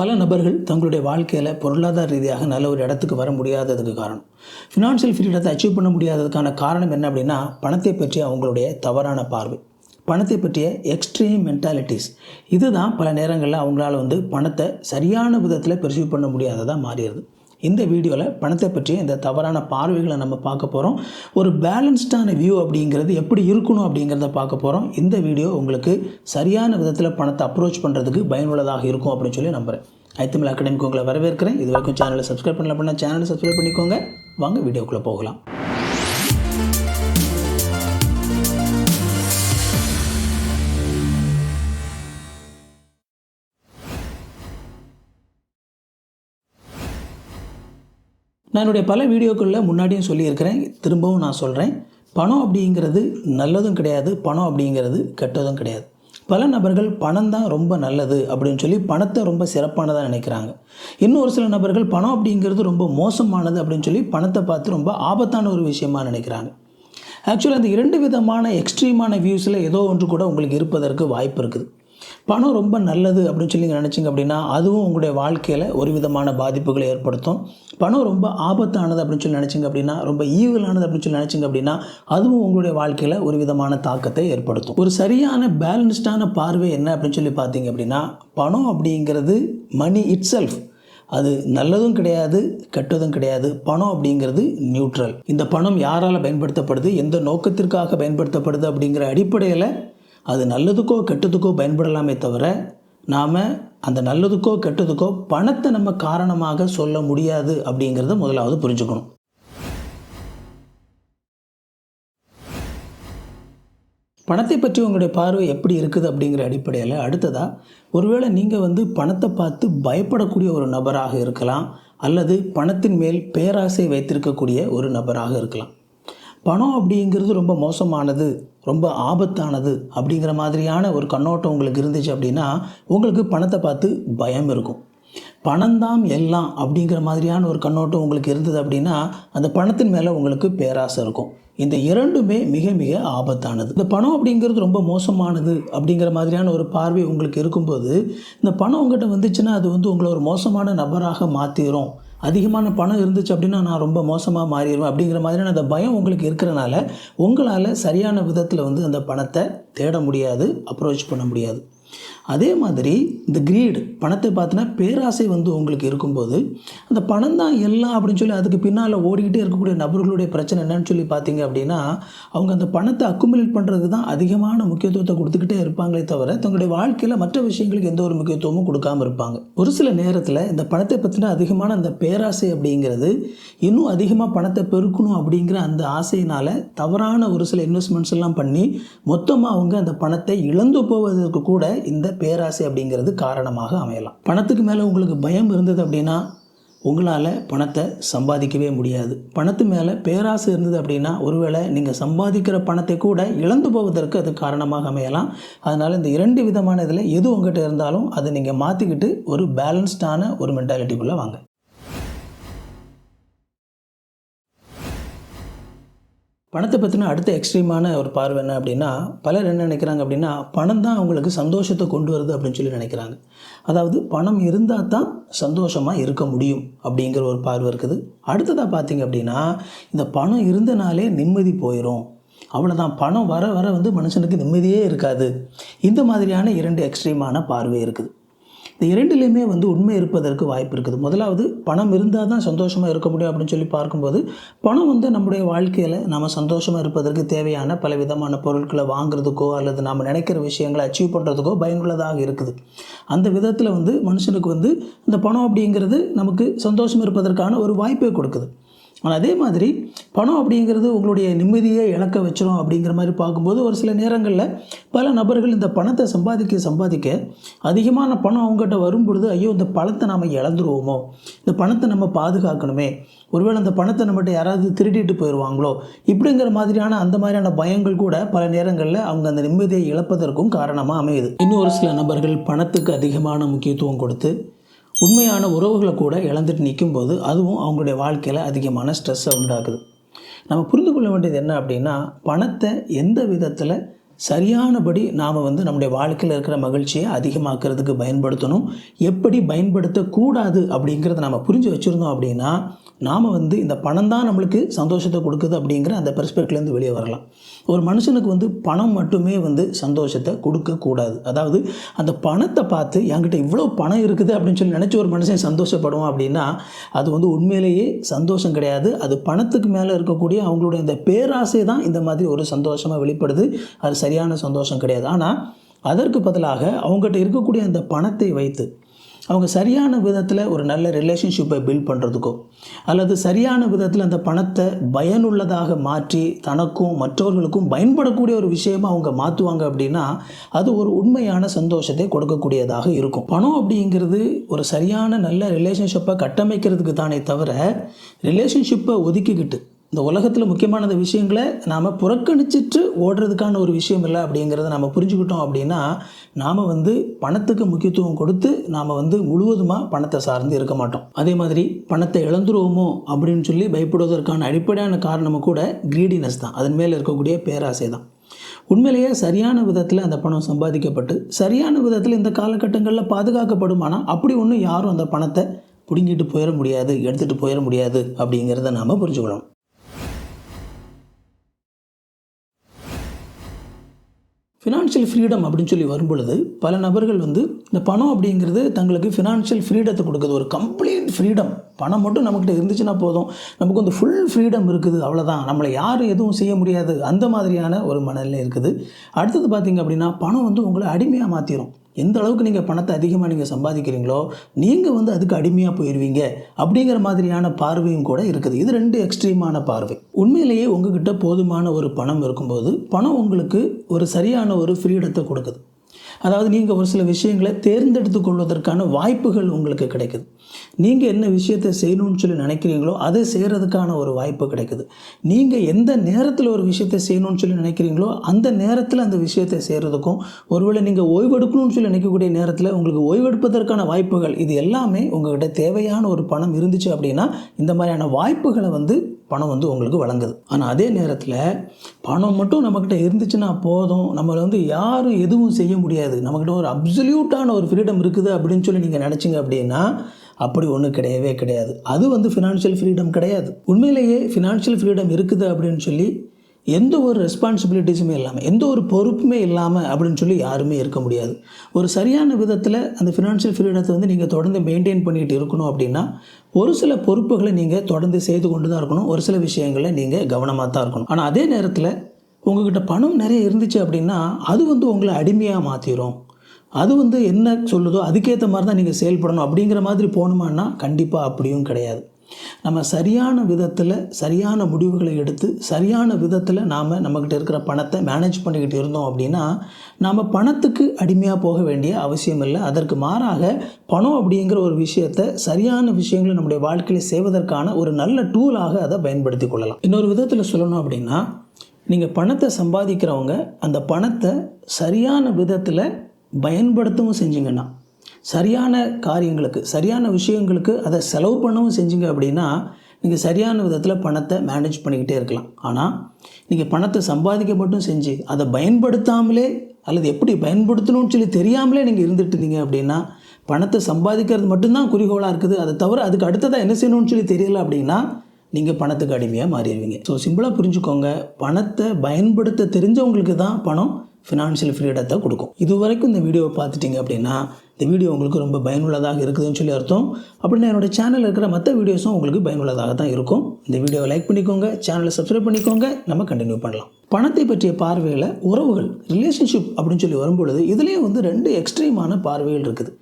பல நபர்கள் தங்களுடைய வாழ்க்கையில் பொருளாதார ரீதியாக நல்ல ஒரு இடத்துக்கு வர முடியாததுக்கு காரணம். ஃபினான்ஷியல் ஃப்ரீடத்தை அச்சீவ் பண்ண முடியாததுக்கான காரணம் என்ன அப்படின்னா பணத்தை பற்றிய அவங்களுடைய தவறான பார்வை. பணத்தை பற்றிய எக்ஸ்ட்ரீம் மென்டாலிட்டிஸ் இதுதான் பல நேரங்களில் அவங்களால வந்து பணத்தை சரியான விதத்தில் பெர்சீவ் பண்ண முடியாததாக மாறிடுது. இந்த வீடியோவில் பணத்தை பற்றிய இந்த தவறான பார்வைகளை நம்ம பார்க்க போகிறோம் ஒரு பேலன்ஸ்டான வியூ அப்படிங்கிறது எப்படி இருக்கணும் அப்படிங்கிறத பார்க்க போகிறோம் இந்த வீடியோ உங்களுக்கு சரியான விதத்தில் பணத்தை அப்ரோச் பண்ணுறதுக்கு பயனுள்ளதாக இருக்கும் அப்படின்னு சொல்லி நம்புகிறேன் ஐத்தமிழ் அகாடமிக்கு உங்களை வரவேற்கிறேன். இது வரைக்கும் சேனலை சப்ஸ்கிரைப் பண்ணல அப்படின்னா சேனலை சப்ஸ்கிரைப் பண்ணிக்கோங்க. வாங்க வீடியோக்குள்ளே போகலாம். நான் என்னுடைய பல வீடியோக்களில் முன்னாடியும் சொல்லியிருக்கிறேன் திரும்பவும் நான் சொல்கிறேன் பணம் அப்படிங்கிறது நல்லதும் கிடையாது பணம் அப்படிங்கிறது கெட்டதும் கிடையாது. பல நபர்கள் பணம் தான் ரொம்ப நல்லது அப்படின்னு சொல்லி பணத்தை ரொம்ப சிறப்பானதாக நினைக்கிறாங்க. இன்னும் ஒரு சில நபர்கள் பணம் அப்படிங்கிறது ரொம்ப மோசமானது அப்படின்னு சொல்லி பணத்தை பார்த்து ரொம்ப ஆபத்தான ஒரு விஷயமா நினைக்கிறாங்க. ஆக்சுவலாக அந்த இரண்டு விதமான எக்ஸ்ட்ரீமான வியூஸில் ஏதோ ஒன்று கூட உங்களுக்கு இருப்பதற்கு வாய்ப்பு இருக்குது. பணம் ரொம்ப நல்லது அப்படின்னு சொல்லி நீங்கள் நினச்சிங்க அப்படின்னா அதுவும் உங்களுடைய வாழ்க்கையில் ஒரு விதமான பாதிப்புகளை ஏற்படுத்தும். பணம் ரொம்ப ஆபத்தானது அப்படின்னு சொல்லி நினச்சிங்க அப்படின்னா ரொம்ப ஈவலானது அப்படின்னு சொல்லி நினச்சிங்க அப்படின்னா அதுவும் உங்களுடைய வாழ்க்கையில் ஒரு விதமான தாக்கத்தை ஏற்படுத்தும். ஒரு சரியான பேலன்ஸ்டான பார்வை என்ன அப்படின்னு சொல்லி பார்த்தீங்க அப்படின்னா பணம் அப்படிங்கிறது மணி இட் செல்ஃப் அது நல்லதும் கிடையாது கெட்டதும் கிடையாது. பணம் அப்படிங்கிறது நியூட்ரல் இந்த பணம் யாரால் பயன்படுத்தப்படுது எந்த நோக்கத்திற்காக பயன்படுத்தப்படுது அப்படிங்கிற அடிப்படையில் அது நல்லதுக்கோ கெட்டதுக்கோ பயன்படலாமே தவிர நாம் அந்த நல்லதுக்கோ கெட்டதுக்கோ பணத்தை நம்ம காரணமாக சொல்ல முடியாது அப்படிங்கிறத முதலாவது புரிஞ்சுக்கணும். பணத்தை பற்றி உங்களுடைய பார்வை எப்படி இருக்குது அப்படிங்கிற அடிப்படையில் அடுத்ததாக ஒருவேளை நீங்கள் வந்து பணத்தை பார்த்து பயப்படக்கூடிய ஒரு நபராக இருக்கலாம் அல்லது பணத்தின் மேல் பேராசை வைத்திருக்கக்கூடிய ஒரு நபராக இருக்கலாம். பணம் அப்படிங்கிறது ரொம்ப மோசமானது ரொம்ப ஆபத்தானது அப்படிங்கிற மாதிரியான ஒரு கண்ணோட்டம் உங்களுக்கு இருந்துச்சு அப்படின்னா உங்களுக்கு பணத்தை பார்த்து பயம் இருக்கும். பணம்தான் எல்லாம் அப்படிங்கிற மாதிரியான ஒரு கண்ணோட்டம் உங்களுக்கு இருந்தது அப்படின்னா அந்த பணத்தின் மேலே உங்களுக்கு பேராசை இருக்கும். இந்த இரண்டுமே மிக மிக ஆபத்தானது. இந்த பணம் அப்படிங்கிறது ரொம்ப மோசமானது அப்படிங்கிற மாதிரியான ஒரு பார்வை உங்களுக்கு இருக்கும்போது இந்த பணம் உங்கள்கிட்ட வந்துச்சுன்னா அது வந்து உங்களை ஒரு மோசமான நபராக மாற்றிடும் அதிகமான பணம் இருந்துச்சு அப்படின்னா நான் ரொம்ப மோசமாக மாறிடுவேன் அப்படிங்கிற மாதிரியான அந்த பயம் உங்களுக்கு இருக்கிறனால உங்களால் சரியான விதத்தில் வந்து அந்த பணத்தை தேட முடியாது அப்ரோச் பண்ண முடியாது. அதே மாதிரி இந்த கிரீடு பணத்தை பார்த்தினா பேராசை வந்து உங்களுக்கு இருக்கும்போது அந்த பணம் தான் எல்லாம் அப்படின்னு சொல்லி அதுக்கு பின்னால் ஓடிக்கிட்டே இருக்கக்கூடிய நபர்களுடைய பிரச்சனை என்னன்னு சொல்லி பார்த்தீங்க அப்படின்னா அவங்க அந்த பணத்தை அக்குமுலேட் பண்ணுறதுக்கு தான் அதிகமான முக்கியத்துவத்தை கொடுத்துக்கிட்டே இருப்பாங்களே தவிர தங்களுடைய வாழ்க்கையில் மற்ற விஷயங்களுக்கு எந்த ஒரு முக்கியத்துவமும் கொடுக்காம இருப்பாங்க. ஒரு சில நேரத்தில் இந்த பணத்தை பற்றின அதிகமான அந்த பேராசை அப்படிங்கிறது இன்னும் அதிகமாக பணத்தை பெருக்கணும் அப்படிங்கிற அந்த ஆசையினால் தவறான ஒரு சில இன்வெஸ்ட்மெண்ட்ஸ் எல்லாம் பண்ணி மொத்தமாக அவங்க அந்த பணத்தை இழந்து போவதற்கு கூட இந்த பேராசை அப்படிங்கிறது காரணமாக அமையலாம். பணத்துக்கு மேலே உங்களுக்கு பயம் இருந்தது அப்படின்னா உங்களால் பணத்தை சம்பாதிக்கவே முடியாது. பணத்து மேலே பேராசை இருந்தது அப்படின்னா ஒருவேளை நீங்கள் சம்பாதிக்கிற பணத்தை கூட இழந்து போவதற்கு அது காரணமாக அமையலாம். அதனால் இந்த இரண்டு விதமான இதில் எது உங்கள்கிட்ட இருந்தாலும் அதை நீங்கள் மாற்றிக்கிட்டு ஒரு பேலன்ஸ்டான ஒரு மென்டாலிட்டிக்குள்ளே வாங்க. பணத்தை பற்றின அடுத்த எக்ஸ்ட்ரீமான ஒரு பார்வை என்ன அப்படின்னா பலர் என்ன நினைக்கிறாங்க அப்படின்னா பணம் தான் அவங்களுக்கு சந்தோஷத்தை கொண்டு வருது அப்படின்னு சொல்லி நினைக்கிறாங்க. அதாவது பணம் இருந்தால் தான் சந்தோஷமாக இருக்க முடியும் அப்படிங்கிற ஒரு பார்வை இருக்குது. அடுத்ததாக பார்த்தீங்க அப்படின்னா இந்த பணம் இருந்தனாலே நிம்மதி போயிடும் அவ்வளோதான் பணம் வர வர வந்து மனுஷனுக்கு நிம்மதியே இருக்காது. இந்த மாதிரியான இரண்டு எக்ஸ்ட்ரீமான பார்வை இருக்குது. இந்த இரண்டுலேயுமே வந்து உண்மை இருப்பதற்கு வாய்ப்பு இருக்குது. முதலாவது பணம் இருந்தால் தான் சந்தோஷமாக இருக்க முடியும் அப்படின்னு சொல்லி பார்க்கும்போது பணம் வந்து நம்முடைய வாழ்க்கையில் நம்ம சந்தோஷமாக இருப்பதற்கு தேவையான பல விதமான பொருட்களை வாங்குறதுக்கோ அல்லது நம்ம நினைக்கிற விஷயங்களை அச்சீவ் பண்ணுறதுக்கோ பயனுள்ளதாக இருக்குது. அந்த விதத்தில் வந்து மனுஷனுக்கு வந்து இந்த பணம் அப்படிங்கிறது நமக்கு சந்தோஷம் இருப்பதற்கான ஒரு வாய்ப்பை கொடுக்குது. ஆனால் அதே மாதிரி பணம் அப்படிங்கிறது உங்களுடைய நிம்மதியை இழக்க வச்சிடும் அப்படிங்கிற மாதிரி பார்க்கும்போது ஒரு சில நேரங்களில் பல நபர்கள் இந்த பணத்தை சம்பாதிக்க சம்பாதிக்க அதிகமான பணம் அவங்ககிட்ட வரும்பொழுது ஐயோ இந்த பணத்தை நாம் இழந்துருவோமோ? இந்த பணத்தை நம்ம பாதுகாக்கணுமே? ஒருவேளை அந்த பணத்தை நம்மகிட்ட யாராவது திருடிட்டு போயிடுவாங்களோ? இப்படிங்கிற மாதிரியான அந்த மாதிரியான பயங்கள் கூட பல நேரங்களில் அவங்க அந்த நிம்மதியை இழப்பதற்கும் காரணமாக அமையுது. இன்னும் ஒரு சில நபர்கள் பணத்துக்கு அதிகமான முக்கியத்துவம் கொடுத்து உண்மையான உறவுகளை கூட இழந்துட்டு நிற்கும் போது அதுவும் அவங்களுடைய வாழ்க்கையில் அதிகமான ஸ்ட்ரெஸ்ஸை உண்டாக்குது. நம்ம புரிந்து கொள்ள வேண்டியது என்ன அப்படின்னா பணத்தை எந்த விதத்தில் சரியானபடி நாம் வந்து நம்முடைய வாழ்க்கையில் இருக்கிற மகிழ்ச்சியை அதிகமாக்கிறதுக்கு பயன்படுத்தணும் எப்படி பயன்படுத்தக்கூடாது அப்படிங்கிறத நம்ம புரிஞ்சு வச்சுருந்தோம் அப்படின்னா நாம் வந்து இந்த பணம் தான் நம்மளுக்கு சந்தோஷத்தை கொடுக்குது அப்படிங்கிற அந்த பெர்ஸ்பெக்ட்லேருந்து வெளியே வரலாம். ஒரு மனுஷனுக்கு வந்து பணம் மட்டுமே வந்து சந்தோஷத்தை கொடுக்கக்கூடாது அதாவது அந்த பணத்தை பார்த்து என்கிட்ட இவ்வளோ பணம் இருக்குது அப்படின்னு சொல்லி நினச்சி ஒரு மனுஷன் சந்தோஷப்படுவோம் அப்படின்னா அது வந்து உண்மையிலேயே சந்தோஷம் கிடையாது. அது பணத்துக்கு மேலே இருக்கக்கூடிய அவங்களுடைய இந்த பேராசை தான் இந்த மாதிரி ஒரு சந்தோஷமாக வெளிப்படுது. அது சரியான சந்தோஷம் கிடையாது. ஆனால் அதற்கு பதிலாக அவங்ககிட்ட இருக்கக்கூடிய அந்த பணத்தை வைத்து அவங்க சரியான விதத்தில் ஒரு நல்ல ரிலேஷன்ஷிப்பை பில்ட் பண்ணுறதுக்கோ அல்லது சரியான விதத்தில் அந்த பணத்தை பயனுள்ளதாக மாற்றி தனக்கும் மற்றவர்களுக்கும் பயன்படக்கூடிய ஒரு விஷயமா அவங்க மாற்றுவாங்க அப்படின்னா அது ஒரு உண்மையான சந்தோஷத்தை கொடுக்கக்கூடியதாக இருக்கும். பணம் அப்படிங்கிறது ஒரு சரியான நல்ல ரிலேஷன்ஷிப்பை கட்டமைக்கிறதுக்கு தானே தவிர ரிலேஷன்ஷிப்பை ஒதுக்கிக்கிட்டு இந்த உலகத்தில் முக்கியமான விஷயங்களை நாம் புறக்கணிச்சிட்டு ஓடுறதுக்கான ஒரு விஷயம் இல்லை அப்படிங்கிறத நம்ம புரிஞ்சுக்கிட்டோம் அப்படின்னா நாம் வந்து பணத்துக்கு முக்கியத்துவம் கொடுத்து நாம் வந்து முழுவதுமாக பணத்தை சார்ந்து இருக்க மாட்டோம். அதே மாதிரி பணத்தை இழந்துருவோமோ அப்படின்னு சொல்லி பயப்படுவதற்கான அடிப்படையான காரணமும் கூட கிரீடினஸ் தான். அதன் மேலே இருக்கக்கூடிய பேராசை தான். உண்மையிலேயே சரியான விதத்தில் அந்த பணம் சம்பாதிக்கப்பட்டு சரியான விதத்தில் இந்த காலகட்டங்களில் பாதுகாக்கப்படுமானால் அப்படி ஒன்றும் யாரும் அந்த பணத்தை பிடுங்கிட்டு போயிட முடியாது எடுத்துகிட்டு போயிட முடியாது அப்படிங்கிறத நாம் புரிஞ்சுக்கணும். ஃபினான்ஷியல் ஃப்ரீடம் அப்படின்னு சொல்லி வரும்பொழுது பல நபர்கள் வந்து இந்த பணம் அப்படிங்கிறது தங்களுக்கு ஃபினான்ஷியல் ஃப்ரீடத்தை கொடுக்குது. ஒரு கம்ப்ளீட் ஃப்ரீடம் பணம் மட்டும் நம்மக்கிட்ட இருந்துச்சுன்னா போதும். நமக்கு வந்து ஃபுல் ஃப்ரீடம் இருக்குது அவ்வளோதான் நம்மளை யாரும் எதுவும் செய்ய முடியாது. அந்த மாதிரியான ஒரு மனநிலை இருக்குது. அடுத்தது பார்த்திங்க அப்படின்னா பணம் வந்து உங்களை அடிமையாக மாற்றிடும் எந்த அளவுக்கு நீங்கள் பணத்தை அதிகமாக நீங்கள் சம்பாதிக்கிறீங்களோ நீங்கள் வந்து அதுக்கு அடிமையாக போயிடுவீங்க அப்படிங்கிற மாதிரியான பார்வையும் கூட இருக்குது. இது ரெண்டு எக்ஸ்ட்ரீமான பார்வை. உண்மையிலேயே உங்ககிட்ட போதுமான ஒரு பணம் இருக்கும்போது பணம் உங்களுக்கு ஒரு சரியான ஒரு ஃப்ரீடத்தை கொடுக்குது. அதாவது நீங்கள் ஒரு சில விஷயங்களை தேர்ந்தெடுத்து கொள்வதற்கான வாய்ப்புகள் உங்களுக்கு கிடைக்குது. நீங்கள் என்ன விஷயத்தை செய்யணும்னு சொல்லி நினைக்கிறீங்களோ அதை செய்கிறதுக்கான ஒரு வாய்ப்பு கிடைக்குது. நீங்கள் எந்த நேரத்தில் ஒரு விஷயத்தை செய்யணும்னு சொல்லி நினைக்கிறீங்களோ அந்த நேரத்தில் அந்த விஷயத்தை செய்கிறதுக்கும் ஒருவேளை நீங்கள் ஓய்வெடுக்கணும்னு சொல்லி நினைக்கக்கூடிய நேரத்தில் உங்களுக்கு ஓய்வெடுப்பதற்கான வாய்ப்புகள் இது எல்லாமே உங்கள்கிட்ட தேவையான ஒரு பணம் இருந்துச்சு அப்படின்னா இந்த மாதிரியான வாய்ப்புகளை வந்து பணம் வந்து உங்களுக்கு வழங்குது. ஆனால் அதே நேரத்தில் பணம் மட்டும் நம்மக்கிட்ட இருந்துச்சுன்னா போதும். நம்மளை வந்து யாரும் எதுவும் செய்ய முடியாது. நம்மக்கிட்ட ஒரு அப்சல்யூட்டான ஒரு ஃப்ரீடம் இருக்குது அப்படின்னு சொல்லி நீங்கள் நினச்சிங்க அப்படின்னா அப்படி ஒன்றும் கிடையவே கிடையாது. அது வந்து ஃபினான்ஷியல் ஃப்ரீடம் கிடையாது. உண்மையிலேயே ஃபினான்ஷியல் ஃப்ரீடம் இருக்குது அப்படின்னு சொல்லி எந்த ஒரு ரெஸ்பான்சிபிலிட்டிஸுமே இல்லாமல் எந்த ஒரு பொறுப்புமே இல்லாமல் அப்படின்னு சொல்லி யாருமே இருக்க முடியாது. ஒரு சரியான விதத்தில் அந்த ஃபினான்ஷியல் ஃப்ரீடத்தை வந்து நீங்கள் தொடர்ந்து மெயின்டைன் பண்ணிகிட்டு இருக்கணும் அப்படின்னா ஒரு சில பொறுப்புகளை நீங்கள் தொடர்ந்து செய்து கொண்டு தான் இருக்கணும். ஒரு சில விஷயங்களை நீங்கள் கவனமாக தான் இருக்கணும். ஆனால் அதே நேரத்தில் உங்ககிட்ட பணம் நிறைய இருந்துச்சு அப்படின்னா அது வந்து உங்களை அடிமையாக மாற்றிடும் அது வந்து என்ன சொல்லுதோ அதுக்கேற்ற மாதிரி தான் நீங்கள் செயல்படணும் அப்படிங்கிற மாதிரி போகணுமான்னா கண்டிப்பாக அப்படியும் கிடையாது. நம்ம சரியான விதத்தில் சரியான முடிவுகளை எடுத்து சரியான விதத்தில் நாம் நம்மக்கிட்ட இருக்கிற பணத்தை மேனேஜ் பண்ணிக்கிட்டு இருந்தோம் அப்படின்னா நாம் பணத்துக்கு அடிமையாக போக வேண்டிய அவசியம் இல்லை. அதற்கு மாறாக பணம் அப்படிங்கிற ஒரு விஷயத்தை சரியான விஷயங்களை நம்முடைய வாழ்க்கையில் செய்வதற்கான ஒரு நல்ல டூலாக அதை பயன்படுத்தி கொள்ளலாம். இன்னொரு விதத்தில் சொல்லணும் அப்படின்னா நீங்கள் பணத்தை சம்பாதிக்கிறவங்க அந்த பணத்தை சரியான விதத்தில் பயன்படுத்தவும் செஞ்சீங்கன்னா சரியான காரியங்களுக்கு சரியான விஷயங்களுக்கு அதை செலவு பண்ணவும் செஞ்சீங்க அப்படின்னா நீங்கள் சரியான விதத்தில் பணத்தை மேனேஜ் பண்ணிக்கிட்டே இருக்கலாம். ஆனால் நீங்கள் பணத்தை சம்பாதிக்க மட்டும் செஞ்சு அதை பயன்படுத்தாமலே அல்லது எப்படி பயன்படுத்தணும்னு சொல்லி தெரியாமலே நீங்கள் இருந்துட்டு இருந்தீங்க அப்படின்னா பணத்தை சம்பாதிக்கிறது மட்டும்தான் குறிக்கோளாக இருக்குது. அதை தவிர அதுக்கு அடுத்ததாக என்ன செய்யணும்னு சொல்லி தெரியல அப்படின்னா நீங்கள் பணத்துக்கு அடிமையாக மாறிடுவீங்க. ஸோ சிம்பிளாக புரிஞ்சுக்கோங்க பணத்தை பயன்படுத்த தெரிஞ்சவங்களுக்கு தான் பணம் ஃபினான்ஷியல் ஃப்ரீடத்தை கொடுக்கும். இது வரைக்கும் இந்த வீடியோவை பார்த்துட்டிங்க அப்படின்னா இந்த வீடியோ உங்களுக்கு ரொம்ப பயனுள்ளதாக இருக்குதுன்னு சொல்லி அர்த்தம். அப்படின்னா என்னோடய சேனலில் இருக்கிற மற்ற வீடியோஸும் உங்களுக்கு பயனுள்ளதாக தான் இருக்கும். இந்த வீடியோவை லைக் பண்ணிக்கோங்க சேனலை சப்ஸ்கிரைப் பண்ணிக்கோங்க நம்ம கண்டினியூ பண்ணலாம். பணத்தை பற்றிய பார்வையில் உறவுகள் ரிலேஷன்ஷிப் அப்படின்னு சொல்லி வரும்பொழுது இதுலேயே வந்து ரெண்டு எக்ஸ்ட்ரீமான பார்வைகள் இருக்குது.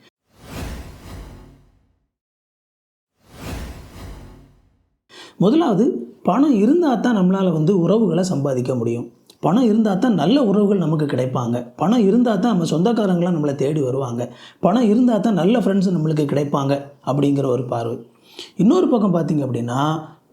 முதலாவது பணம் இருந்தால் தான் நம்மளால் வந்து உறவுகளை சம்பாதிக்க முடியும். பணம் இருந்தால் தான் நல்ல உறவுகள் நமக்கு கிடைப்பாங்க. பணம் இருந்தால் தான் நம்ம சொந்தக்காரங்களாம் நம்மளை தேடி வருவாங்க. பணம் இருந்தால் தான் நல்ல ஃப்ரெண்ட்ஸ் நம்மளுக்கு கிடைப்பாங்க அப்படிங்கிற ஒரு பார்வை. இன்னொரு பக்கம் பார்த்திங்க அப்படின்னா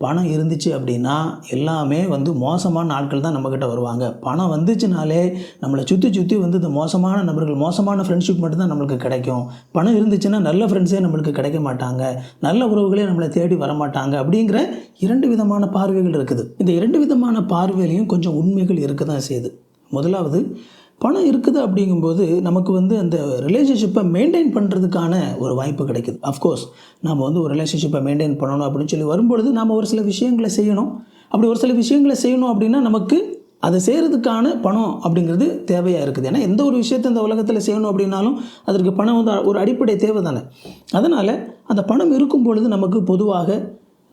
பணம் இருந்துச்சு அப்படின்னா எல்லாமே வந்து மோசமான ஆட்கள் தான் நம்மக்கிட்ட வருவாங்க. பணம் வந்துச்சுனாலே நம்மளை சுற்றி சுற்றி வந்து இந்த மோசமான நபர்கள் மோசமான ஃப்ரெண்ட்ஷிப் மட்டும்தான் நம்மளுக்கு கிடைக்கும். பணம் இருந்துச்சுன்னா நல்ல ஃப்ரெண்ட்ஸே நம்மளுக்கு கிடைக்க மாட்டாங்க. நல்ல உறவுகளே நம்மளை தேடி வர மாட்டாங்க அப்படிங்கிற இரண்டு விதமான பார்வைகள் இருக்குது. இந்த இரண்டு விதமான பார்வையிலையும் கொஞ்சம் உண்மைகள் இருக்க தான் செய்யுது. முதலாவது பணம் இருக்குது அப்படிங்கும்போது நமக்கு வந்து அந்த ரிலேஷன்ஷிப்பை மெயின்டைன் பண்ணுறதுக்கான ஒரு வாய்ப்பு கிடைக்குது. அஃப்கோர்ஸ் நம்ம வந்து ஒரு ரிலேஷன்ஷிப்பை மெயின்டைன் பண்ணணும் அப்படின்னு சொல்லி வரும்பொழுது நாம் ஒரு சில விஷயங்களை செய்யணும். அப்படி ஒரு சில விஷயங்களை செய்யணும் அப்படின்னா நமக்கு அதை செய்கிறதுக்கான பணம் அப்படிங்கிறது தேவையாக இருக்குது. ஏன்னா எந்த ஒரு விஷயத்தை இந்த உலகத்தில் செய்யணும் அப்படின்னாலும் அதற்கு பணம் வந்து ஒரு அடிப்படை தேவை தானே அதனால் அந்த பணம் இருக்கும் பொழுது நமக்கு பொதுவாக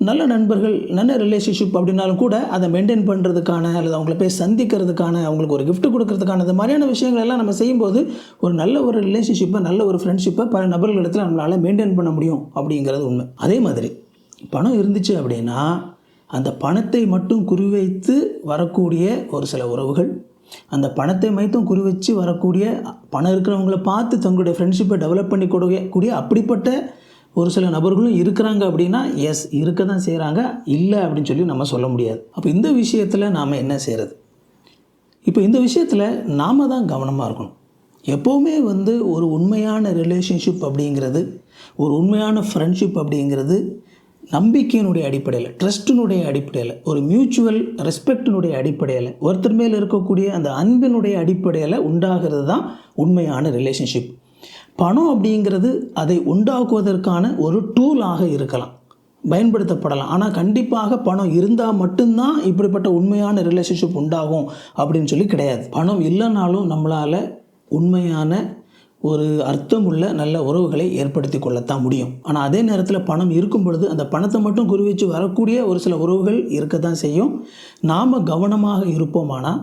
நல்ல நண்பர்கள் நல்ல ரிலேஷன்ஷிப் அப்படின்னாலும் கூட அதை மெயின்டைன் பண்ணுறதுக்கான அல்லது அவங்கள போய் சந்திக்கிறதுக்கான அவங்களுக்கு ஒரு கிஃப்ட் கொடுக்கறதுக்கான இந்த மாதிரியான விஷயங்கள் எல்லாம் நம்ம செய்யும்போது ஒரு நல்ல ஒரு ரிலேஷன்ஷிப்பை நல்ல ஒரு ஃப்ரெண்ட்ஷிப்பை பல நபர்களிடத்தில் நம்மளால் மெயின்டைன் பண்ண முடியும் அப்படிங்கிறது உண்மை. அதே மாதிரி பணம் இருந்துச்சு அப்படின்னா அந்த பணத்தை மட்டும் குறிவைத்து வரக்கூடிய ஒரு சில உறவுகள் அந்த பணத்தை மைத்தும் குறி வச்சு வரக்கூடிய பணம் இருக்கிறவங்கள பார்த்து தங்களுடைய ஃப்ரெண்ட்ஷிப்பை டெவலப் பண்ணி கொடுக்கக்கூடிய அப்படிப்பட்ட ஒரு சில நபர்களும் இருக்கிறாங்க அப்படின்னா எஸ் இருக்க தான் செய்கிறாங்க இல்லை அப்படின்னு சொல்லி நம்ம சொல்ல முடியாது. அப்போ இந்த விஷயத்தில் நாம் என்ன செய்கிறது இப்போ இந்த விஷயத்தில் நாம் தான் கவனமாக இருக்கணும். எப்போவுமே வந்து ஒரு உண்மையான ரிலேஷன்ஷிப் அப்படிங்கிறது ஒரு உண்மையான ஃப்ரெண்ட்ஷிப் அப்படிங்கிறது நம்பிக்கையினுடைய அடிப்படையில் ட்ரஸ்ட்டினுடைய அடிப்படையில் ஒரு மியூச்சுவல் ரெஸ்பெக்டினுடைய அடிப்படையில் ஒருத்தர் மேல் இருக்கக்கூடிய அந்த அன்பினுடைய அடிப்படையில் உண்டாகிறது தான் உண்மையான ரிலேஷன்ஷிப் பணம் அப்படிங்கிறது அதை உண்டாக்குவதற்கான ஒரு டூலாக இருக்கலாம். பயன்படுத்தப்படலாம். ஆனால் கண்டிப்பாக பணம் இருந்தால் மட்டும்தான் இப்படிப்பட்ட உண்மையான ரிலேஷன்ஷிப் உண்டாகும் அப்படின்னு சொல்லி கிடையாது. பணம் இல்லைனாலும் நம்மளால் உண்மையான ஒரு அர்த்தமுள்ள நல்ல உறவுகளை ஏற்படுத்தி கொள்ளத்தான் முடியும். ஆனால் அதே நேரத்தில் பணம் இருக்கும் பொழுது அந்த பணத்தை மட்டும் குறிவச்சு வரக்கூடிய ஒரு சில உறவுகள் இருக்க தான் செய்யும். நாம் கவனமாக இருப்போமானால்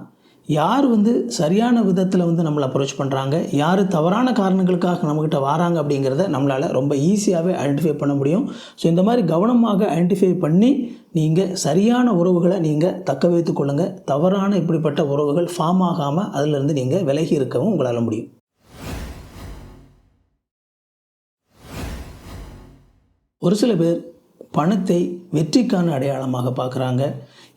யார் வந்து சரியான விதத்தில் வந்து நம்மளை அப்ரோச் பண்ணுறாங்க யார் தவறான காரணங்களுக்காக நம்மக்கிட்ட வராங்க அப்படிங்கிறத நம்மளால் ரொம்ப ஈஸியாகவே ஐடென்டிஃபை பண்ண முடியும். ஸோ இந்த மாதிரி கவனமாக ஐடென்டிஃபை பண்ணி நீங்கள் சரியான உறவுகளை நீங்கள் தக்க வைத்து கொள்ளுங்கள் தவறான இப்படிப்பட்ட உறவுகள் ஃபார்ம் ஆகாமல் அதிலிருந்து நீங்கள் விலகி இருக்கவும் உங்களால் முடியும். ஒரு சில பேர் பணத்தை வெற்றிக்கான அடையாளமாக பார்க்குறாங்க.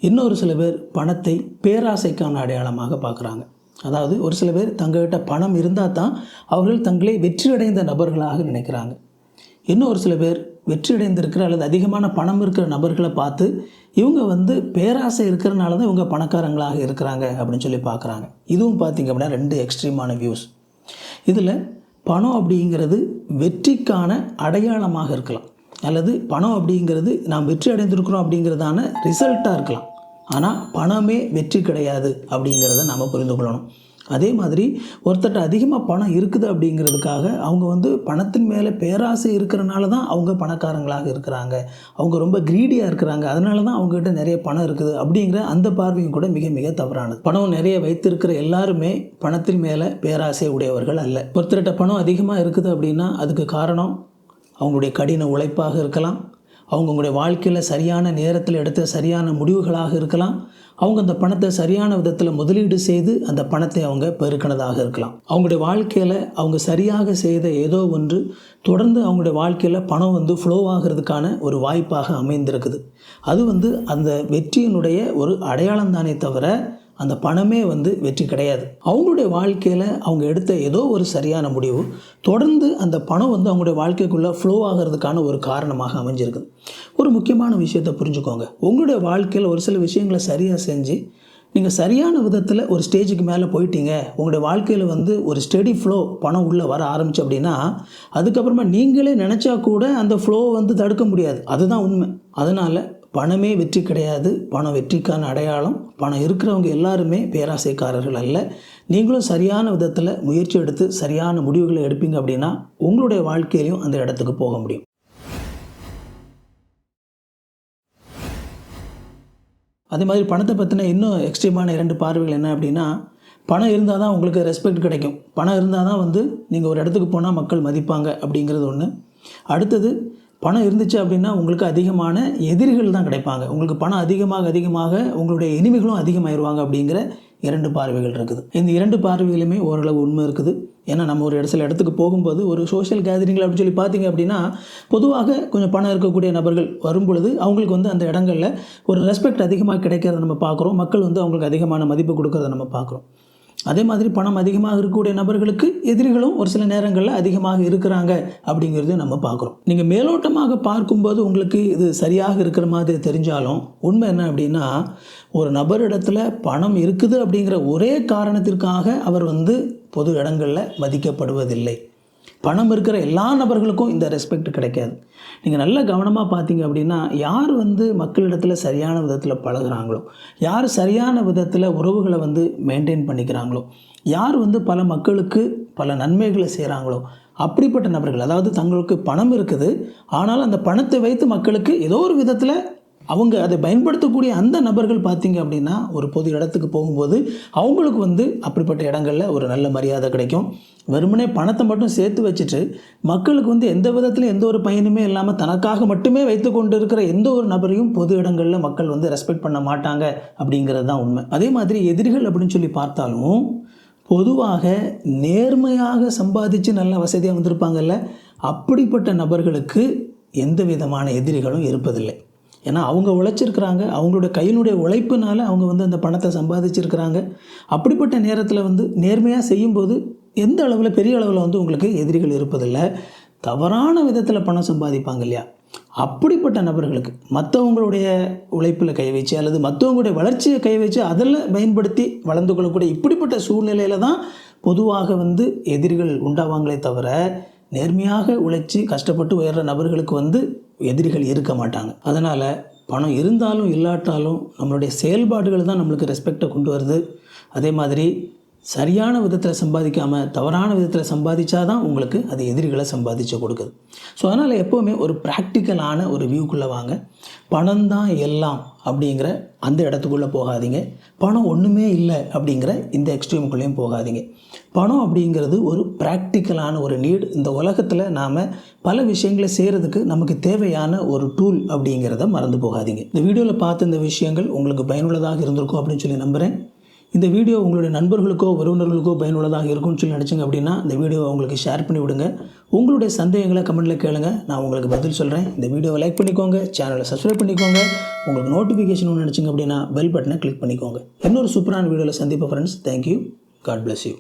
இன்னொரு சில பேர் பணத்தை பேராசைக்கான அடையாளமாக பார்க்குறாங்க. அதாவது ஒரு சில பேர் தங்கள்கிட்ட பணம் இருந்தால் தான் அவர்கள் தங்களை வெற்றியடைந்த நபர்களாக நினைக்கிறாங்க. இன்னும் ஒரு சில பேர் வெற்றியடைந்திருக்கிற அல்லது அதிகமான பணம் இருக்கிற நபர்களை பார்த்து இவங்க வந்து பேராசை இருக்கிறனால தான் இவங்க பணக்காரங்களாக இருக்கிறாங்க அப்படின்னு சொல்லி பார்க்குறாங்க. இதுவும் பார்த்திங்க அப்படின்னா ரெண்டு எக்ஸ்ட்ரீமான வியூஸ் இதில் பணம் அப்படிங்கிறது வெற்றிக்கான அடையாளமாக இருக்கலாம். அல்லது பணம் அப்படிங்கிறது நாம் வெற்றி அடைந்திருக்கிறோம் அப்படிங்கிறதான ரிசல்ட்டாக இருக்கலாம். ஆனால் பணமே வெற்றி கிடையாது அப்படிங்கிறத நம்ம புரிந்து கொள்ளணும். அதே மாதிரி ஒருத்தர்கிட்ட அதிகமாக பணம் இருக்குது அப்படிங்கிறதுக்காக அவங்க வந்து பணத்தின் மேலே பேராசை இருக்கிறனால தான் அவங்க பணக்காரங்களாக இருக்கிறாங்க. அவங்க ரொம்ப க்ரீடியாக இருக்கிறாங்க. அதனால தான் அவங்ககிட்ட நிறைய பணம் இருக்குது அப்படிங்கிற அந்த பார்வையும் கூட மிக மிக தவறானது. பணம் நிறைய வைத்திருக்கிற எல்லாருமே பணத்தின் மேலே பேராசை உடையவர்கள் அல்ல. ஒருத்தர்கிட்ட பணம் அதிகமாக இருக்குது அப்படின்னா அதுக்கு காரணம் அவங்களுடைய கடின உழைப்பாக இருக்கலாம். அவங்கவுங்களுடைய வாழ்க்கையில் சரியான நேரத்தில் எடுத்த சரியான முடிவுகளாக இருக்கலாம். அவங்க அந்த பணத்தை சரியான விதத்தில் முதலீடு செய்து அந்த பணத்தை அவங்க பெருக்கினதாக இருக்கலாம். அவங்களுடைய வாழ்க்கையில் அவங்க சரியாக செய்த ஏதோ ஒன்று தொடர்ந்து அவங்களுடைய வாழ்க்கையில் பணம் வந்து ஃப்ளோ ஆகிறதுக்கான ஒரு வாய்ப்பாக அமைந்திருக்குது. அது வந்து அந்த வெற்றியினுடைய ஒரு அடையாளம் தானே தவிர அந்த பணமே வந்து வெற்றி கிடையாது. அவங்களுடைய வாழ்க்கையில் அவங்க எடுத்த ஏதோ ஒரு சரியான முடிவு தொடர்ந்து அந்த பணம் வந்து அவங்களுடைய வாழ்க்கைக்குள்ளே ஃப்ளோ ஆகிறதுக்கான ஒரு காரணமாக அமைஞ்சிருக்குது. ஒரு முக்கியமான விஷயத்தை புரிஞ்சுக்கோங்க. உங்களுடைய வாழ்க்கையில் ஒரு சில விஷயங்களை சரியாக செஞ்சு நீங்கள் சரியான விதத்தில் ஒரு ஸ்டேஜுக்கு மேலே போயிட்டீங்க. உங்களுடைய வாழ்க்கையில் வந்து ஒரு ஸ்டெடி ஃப்ளோ பணம் உள்ளே வர ஆரம்பிச்சு அப்படின்னா அதுக்கப்புறமா நீங்களே நினச்சா கூட அந்த ஃப்ளோ வந்து தடுக்க முடியாது. அதுதான் உண்மை. அதனால் பணமே வெற்றி கிடையாது. பணம் வெற்றிக்கான அடையாளம். பணம் இருக்கிறவங்க எல்லாருமே பேராசைக்காரர்கள் அல்ல. நீங்களும் சரியான விதத்தில் முயற்சி எடுத்து சரியான முடிவுகளை எடுப்பீங்க அப்படின்னா உங்களுடைய வாழ்க்கையிலையும் அந்த இடத்துக்கு போக முடியும். அதே மாதிரி பணத்தை பற்றின இன்னும் எக்ஸ்ட்ரீமான இரண்டு பார்வைகள் என்ன அப்படின்னா பணம் இருந்தால் தான் உங்களுக்கு ரெஸ்பெக்ட் கிடைக்கும். பணம் இருந்தால் தான் வந்து நீங்கள் ஒரு இடத்துக்கு போனால் மக்கள் மதிப்பாங்க அப்படிங்கிறது ஒன்று அடுத்தது பணம் இருந்துச்சு அப்படின்னா உங்களுக்கு அதிகமான எதிரிகள் தான் கிடைப்பாங்க. உங்களுக்கு பணம் அதிகமாக அதிகமாக உங்களுடைய இனிமைகளும் அதிகமாயிருவாங்க அப்படிங்கிற இரண்டு பார்வைகள் இருக்குது. இந்த இரண்டு பார்வைகளுமே ஓரளவு உண்மை இருக்குது. ஏன்னா நம்ம ஒரு இடத்துல இடத்துக்கு போகும்போது ஒரு சோஷியல் கேதரிங்கில் அப்படின்னு சொல்லி பார்த்தீங்க அப்படின்னா பொதுவாக கொஞ்சம் பணம் இருக்கக்கூடிய நபர்கள் வரும் பொழுது அவங்களுக்கு வந்து அந்த இடங்களில் ஒரு ரெஸ்பெக்ட் அதிகமாக கிடைக்கிறத நம்ம பார்க்குறோம். மக்கள் வந்து அவங்களுக்கு அதிகமான மதிப்பு கொடுக்கறத நம்ம பார்க்குறோம். அதே மாதிரி பணம் அதிகமாக இருக்கக்கூடிய நபர்களுக்கு எதிரிகளும் ஒரு சில நேரங்களில் அதிகமாக இருக்கிறாங்க அப்படிங்கிறது நம்ம பார்க்குறோம். நீங்கள் மேலோட்டமாக பார்க்கும்போது உங்களுக்கு இது சரியாக இருக்கிற மாதிரி தெரிஞ்சாலும் உண்மை என்ன அப்படின்னா ஒரு நபரிடத்துல பணம் இருக்குது அப்படிங்கிற ஒரே காரணத்திற்காக அவர் வந்து பொது இடங்களில் மதிக்கப்படுவதில்லை. பணம் இருக்கிற எல்லா நபர்களுக்கும் இந்த ரெஸ்பெக்ட் கிடைக்காது. நீங்கள் நல்ல கவனமாக பார்த்தீங்க அப்படின்னா யார் வந்து மக்களிடத்தில் சரியான விதத்தில் பழகுறாங்களோ யார் சரியான விதத்தில் உறவுகளை வந்து மெயின்டைன் பண்ணிக்கிறாங்களோ யார் வந்து பல மக்களுக்கு பல நன்மைகளை செய்கிறாங்களோ அப்படிப்பட்ட நபர்கள் அதாவது தங்களுக்கு பணம் இருக்குது ஆனால் அந்த பணத்தை வைத்து மக்களுக்கு ஏதோ ஒரு விதத்தில் அவங்க அதை பயன்படுத்தக்கூடிய அந்த நபர்கள் பார்த்தீங்க அப்படின்னா ஒரு பொது இடத்துக்கு போகும்போது அவங்களுக்கு வந்து அப்படிப்பட்ட இடங்களில் ஒரு நல்ல மரியாதை கிடைக்கும். வெறுமனே பணத்தை மட்டும் சேர்த்து வச்சுட்டு மக்களுக்கு வந்து எந்த விதத்துலையும் எந்த ஒரு பயனுமே இல்லாமல் தனக்காக மட்டுமே வைத்து கொண்டு இருக்கிற எந்த ஒரு நபரையும் பொது இடங்களில் மக்கள் வந்து ரெஸ்பெக்ட் பண்ண மாட்டாங்க அப்படிங்கிறது தான் உண்மை. அதே மாதிரி எதிரிகள் அப்படின்னு சொல்லி பார்த்தாலும் பொதுவாக நேர்மையாக சம்பாதிச்சு நல்ல வசதியாக வந்திருப்பாங்கல்ல அப்படிப்பட்ட நபர்களுக்கு எந்த விதமான எதிரிகளும் இருப்பதில்லை. ஏன்னா அவங்க உழைச்சிருக்கிறாங்க அவங்களோட கையினுடைய உழைப்புனால அவங்க வந்து அந்த பணத்தை சம்பாதிச்சிருக்கிறாங்க. அப்படிப்பட்ட நேரத்தில் வந்து நேர்மையாக செய்யும்போது எந்த அளவில் பெரிய அளவில் வந்து உங்களுக்கு எதிரிகள் இருப்பதில்லை. தவறான விதத்தில் பணம் சம்பாதிப்பாங்க இல்லையா? அப்படிப்பட்ட நபர்களுக்கு மற்றவங்களுடைய உழைப்பில் கை வச்சு அல்லது மற்றவங்களுடைய வளர்ச்சியை கை வச்சு அதில் பயன்படுத்தி வளர்ந்து கொள்ளக்கூடிய இப்படிப்பட்ட சூழ்நிலையில் தான் பொதுவாக வந்து எதிரிகள் உண்டாவாங்களே தவிர நேர்மையாக உழைச்சி கஷ்டப்பட்டு உயர்ற நபர்களுக்கு வந்து எதிரிகள் இருக்க மாட்டாங்க. அதனால் பணம் இருந்தாலும் இல்லாட்டாலும் நம்மளுடைய செயல்பாடுகள் தான் நம்மளுக்கு ரெஸ்பெக்டை கொண்டு வருது. அதே மாதிரி சரியான விதத்தில் சம்பாதிக்காமல் தவறான விதத்தில் சம்பாதிச்சா தான் உங்களுக்கு அது எதிரிகளை சம்பாதிச்சு கொடுக்குது. ஸோ அதனால் எப்போவுமே ஒரு ப்ராக்டிக்கலான ஒரு வியூக்குள்ளே வாங்க. பணம் தான் எல்லாம் அப்படிங்கிற அந்த இடத்துக்குள்ளே போகாதீங்க. பணம் ஒன்றுமே இல்லை அப்படிங்கிற இந்த எக்ஸ்ட்ரீமுக்குள்ளேயும் போகாதீங்க. பணம் அப்படிங்கிறது ஒரு ப்ராக்டிக்கலான ஒரு நீடு இந்த உலகத்தில் நாம் பல விஷயங்களை செய்கிறதுக்கு நமக்கு தேவையான ஒரு டூல் அப்படிங்கிறத மறந்து போகாதீங்க. இந்த வீடியோவில் பார்த்த இந்த விஷயங்கள் உங்களுக்கு பயனுள்ளதாக இருந்திருக்கும் அப்படின்னு சொல்லி நம்புகிறேன் இந்த வீடியோ உங்களுடைய நண்பர்களுக்கோ உறவினர்களுக்கோ பயனுள்ளதாக இருக்கும்னு சொல்லி நினச்சிங்க அப்படின்னா இந்த வீடியோவை உங்களுக்கு ஷேர் பண்ணி விடுங்க. உங்களுடைய சந்தேகங்களை கமெண்ட்டில் கேளுங்க. நான் உங்களுக்கு பதில் சொல்கிறேன் இந்த வீடியோவை லைக் பண்ணிக்கோங்க. சேனலை சப்ஸ்கிரைப் பண்ணிக்கோங்க. உங்களுக்கு நோட்டிஃபிகேஷன் ஒன்று நினச்சிங்க அப்படின்னா பெல் பட்டனை கிளிக் பண்ணிக்கோங்க. இன்னொரு சூப்பரான வீடியோவில் சந்திப்போம் friends thank you God bless you